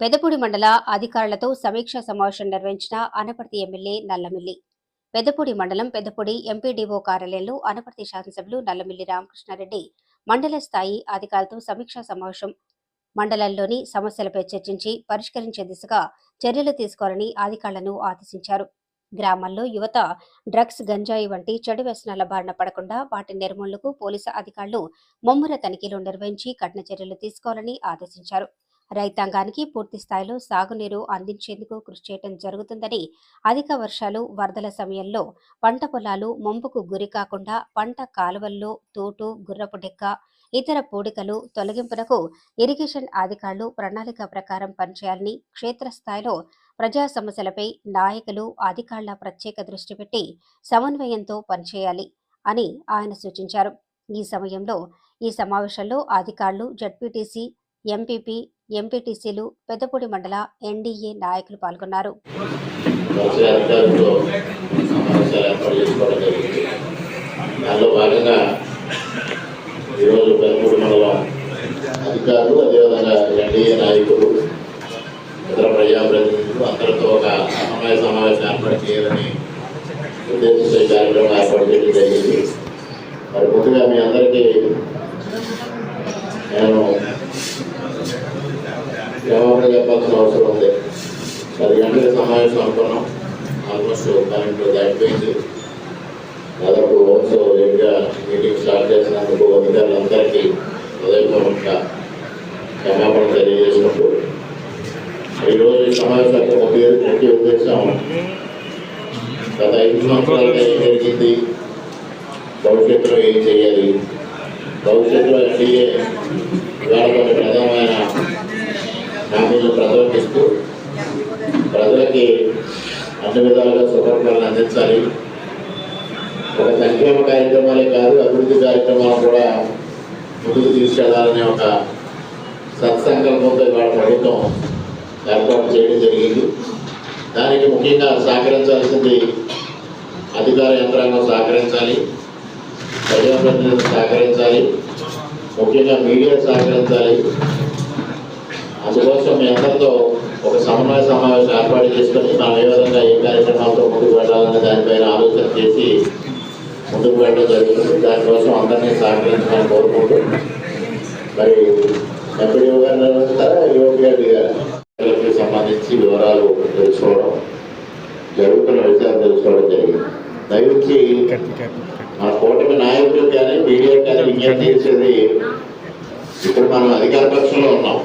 పెదపూడి మండల అధికారులతో సమీక్షా సమావేశం నిర్వహించిన అనపర్తి ఎమ్మెల్యే నల్లమిల్లి. పెదపూడి మండలం పెదపూడి ఎంపీడీఓ కార్యాలయంలో అనపర్తి శాసనసభ్యులు నల్లమిల్లి రామకృష్ణారెడ్డి మండల స్థాయి అధికారులతో సమీక్షా సమావేశం మండలంలోని సమస్యలపై చర్చించి పరిష్కరించే దిశగా చర్యలు తీసుకోవాలని అధికారులను ఆదేశించారు. గ్రామాల్లో యువత డ్రగ్స్ గంజాయి వంటి చెడు వ్యసనాల బారిన పడకుండా వాటి నిర్మూలనకు పోలీసు అధికారులు ముమ్మర తనిఖీలు నిర్వహించి కఠిన చర్యలు తీసుకోవాలని ఆదేశించారు. రైతాంగానికి పూర్తి స్థాయిలో సాగునీరు అందించేందుకు కృషి చేయడం జరుగుతుందని అధిక వర్షాలు వరదల సమయంలో పంట పొలాలు ముంపుకు గురి కాకుండా పంట కాలువల్లో తోటు గుర్రపు డెక్క ఇతర పూడికలు తొలగింపునకు ఇరిగేషన్ అధికారులు ప్రణాళిక ప్రకారం పనిచేయాలని క్షేత్రస్థాయిలో ప్రజా సమస్యలపై నాయకులు అధికారుల ప్రత్యేక దృష్టి పెట్టి సమన్వయంతో పనిచేయాలి అని ఆయన సూచించారు. ఈ సమయంలో ఈ సమావేశంలో అధికారులు జడ్పీటీసీ ఎంపీపీ ఎంపీటీసీలు పెద్దపూడి మండల ఎన్డీఏ నాయకులు పాల్గొన్నారు. దానిలో భాగంగా ఈరోజు పెద్దపూడి మండలం అధికారులు అదేవిధంగా ఎన్డీఏ నాయకులు ఇతర ప్రజాప్రతినిధులు అందరితో ఒక సమన్వయ సమావేశం ఏర్పాటు చేయాలని ఉద్దేశించే కార్యక్రమం ఏర్పాటు చేయడం జరిగింది. మరి ముందుగా మీ అందరికీ నేను జవాబులు చెప్పాల్సిన అవసరం ఉంది. పది గంటల సమావేశం అనుకున్నాం ఆల్మోస్ట్ పన్నెండు దాటిపోయింది దాదాపు సో లేట్గా మీటింగ్ స్టార్ట్ చేసినందుకు అధికారులందరికీ హృదయపూర్వక క్షమాపణ తెలియజేసినట్టు ఈరోజు ఈ సమావేశానికి ముఖ్య ముఖ్య ఉద్దేశం గత ఐదు సంవత్సరాలుగా ఏం జరిగింది? భవిష్యత్తులో ఏం చేయాలి? భవిష్యత్తులో ఎన్డీఏ ఇవాళ కొన్ని ప్రధానమైన హామీలు ప్రజలకు ప్రజలకి అన్ని విధాలుగా సుఖపడాలను అందించాలి. ఒక సంక్షేమ కార్యక్రమాలే కాదు అభివృద్ధి కార్యక్రమాలు కూడా ముందుకు తీసుకెళ్ళాలనే ఒక సత్సంకల్పంతో ఇవాళ ప్రభుత్వం ఏర్పాటు చేయడం జరిగింది. దానికి ముఖ్యంగా సహకరించాల్సింది అధికార యంత్రాంగం సహకరించాలి ప్రజాప్రతినిధులు సహకరించాలి ముఖ్యంగా మీడియా సహకరించాలి. అందుకోసం మీ అందరితో ఒక సమన్వయ సమావేశం ఏర్పాటు చేసుకొని మనం ఏ విధంగా ఏ కార్యక్రమాలతో ముందుకు వెళ్ళాలనే దానిపైన ఆలోచన చేసి ముందుకు వెళ్ళడం జరుగుతుంది. దానికోసం అందరినీ సహకరించడానికి కోరుకుంటూ మరి ఎంపీడీఓ గారు నిర్వహిస్తారా గారికి సంబంధించి వివరాలు తెలుసుకోవడం జరుగుతున్న విషయాలు తెలుసుకోవడం జరిగింది. దయచేసి మన కూటమి నాయకులు కానీ మీడియా కానీ విజ్ఞప్తి చేసేది ఇప్పుడు మనం అధికార పక్షంలో ఉన్నాం.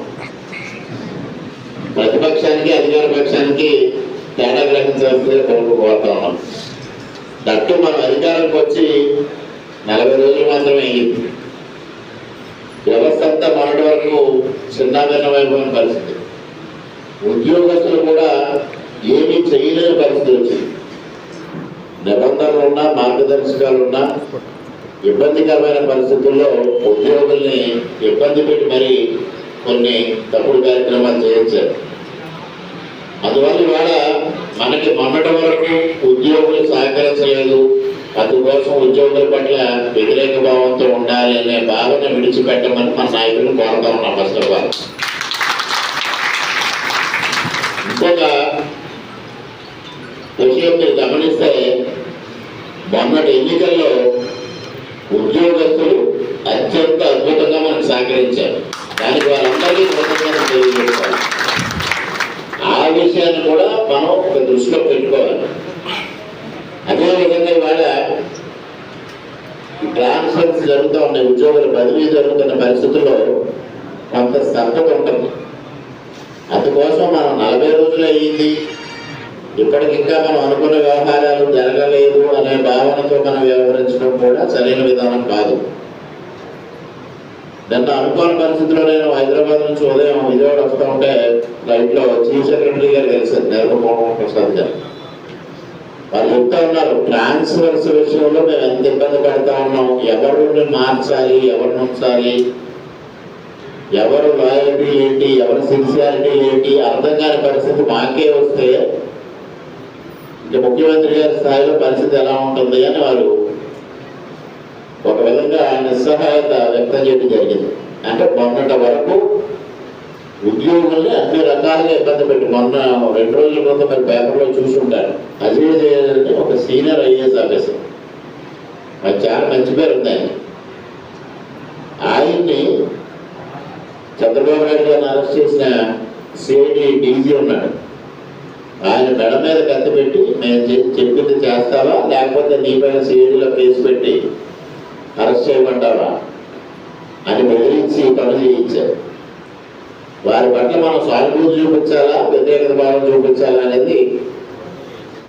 ప్రతిపక్షానికి అధికార పక్షానికి తేడా గ్రహించాల్సిందిగా కోరుకుపోతా ఉన్నాం. దట్టు మనం అధికారంకి వచ్చి నలభై రోజులు మాత్రమే అయ్యింది. వ్యవస్థ అంతా మొన్నటి వరకు చిన్నాభిన్నమైపోయిన పరిస్థితి. ఉద్యోగస్తులు కూడా ఏమీ చేయలేని పరిస్థితి వచ్చింది. నిబంధనలు ఉన్నా మార్గదర్శకాలు ఉన్నా ఇబ్బందికరమైన పరిస్థితుల్లో ఉద్యోగుల్ని ఇబ్బంది పెట్టి మరీ కొన్ని తప్పుడు కార్యక్రమాలు చేయించారు. అందువల్ల ఇవాళ మనకి మొన్నటి వరకు ఉద్యోగులు సహకరించలేదు. అందుకోసం ఉద్యోగుల పట్ల వ్యతిరేక భావంతో ఉండాలి అనే భావన విడిచిపెట్టమని మన నాయకులు కోరుతా ఉన్నాం ఫస్ట్ ఆఫ్ ఆల్. ఇంకొక విషయం మీరు గమనిస్తే మొన్నటి ఎన్నికల్లో ఉద్యోగస్తులు అత్యంత అద్భుతంగా మనకు సహకరించారు. దానికి వాళ్ళందరికీ కృతజ్ఞత తెలియజేసుకోవాలి ఆ విషయాన్ని కూడా మనం ఒక దృష్టిలో పెట్టుకోవాలి. అదేవిధంగా ఇవాళ ట్రాన్స్ఫర్స్ జరుగుతూ ఉన్నాయి ఉద్యోగుల బదిలీ జరుగుతున్న పరిస్థితుల్లో కొంత స్తబ్దత ఉంటుంది. అందుకోసం మనం నలభై రోజులు అయ్యింది. ఇప్పటికింకా మనం అనుకున్న వ్యవహారాలు జరగలేదు అనే భావనతో మనం వ్యవహరించడం కూడా సరైన విధానం కాదు. నిన్న అనుకోని పరిస్థితిలో నేను హైదరాబాద్ నుంచి ఉదయం విజయవాడ వస్తూ ఉంటే ఫ్లైట్లో చీఫ్ సెక్రటరీ గారు కలిసారు నిర్మమోహన్ ప్రసాద్ గారు. వాళ్ళు చెప్తా ఉన్నారు ట్రాన్స్ఫర్స్ విషయంలో మేము ఎంత ఇబ్బంది పడతా ఉన్నాం? ఎవరిని మార్చాలి? ఎవరిని ఉంచాలి? ఎవరు లాయల్టీ ఏంటి? ఎవరి సిన్సియారిటీ ఏంటి? అర్థం కాని పరిస్థితి మాకే వస్తే ఇంకా ముఖ్యమంత్రి గారి స్థాయిలో పరిస్థితి ఎలా ఉంటుంది? అని వారు ఒక విధంగా నిస్సహాయత వ్యక్తం చేయడం జరిగింది. అంటే మొన్నటి వరకు ఉద్యోగుల్ని అన్ని రకాలుగా ఇబ్బంది పెట్టి మొన్న రెండు రోజుల క్రితం మీరు పేపర్లో చూసుంటారు. అజయ్ అంటే ఒక సీనియర్ ఐఏఎస్ ఆఫీసర్. అది చాలా మంచి పేరు ఉంది ఆయన. ఆయన్ని చంద్రబాబు నాయుడు గారిని అరెస్ట్ చేసిన సిఐడి డీజీ ఉన్నాడు. ఆయన మెడ మీద కత్తి పెట్టి నేను చెప్పింది చేస్తావా? లేకపోతే నీ పైన సిఐడిలో కేసు పెట్టి అరెస్ట్ చేయకుండా అని బెదిరించి పనులు చేయించారు వారి పట్ల మనం సానుభూతి చూపించాలా? వ్యతిరేకత భావం చూపించాలా అనేది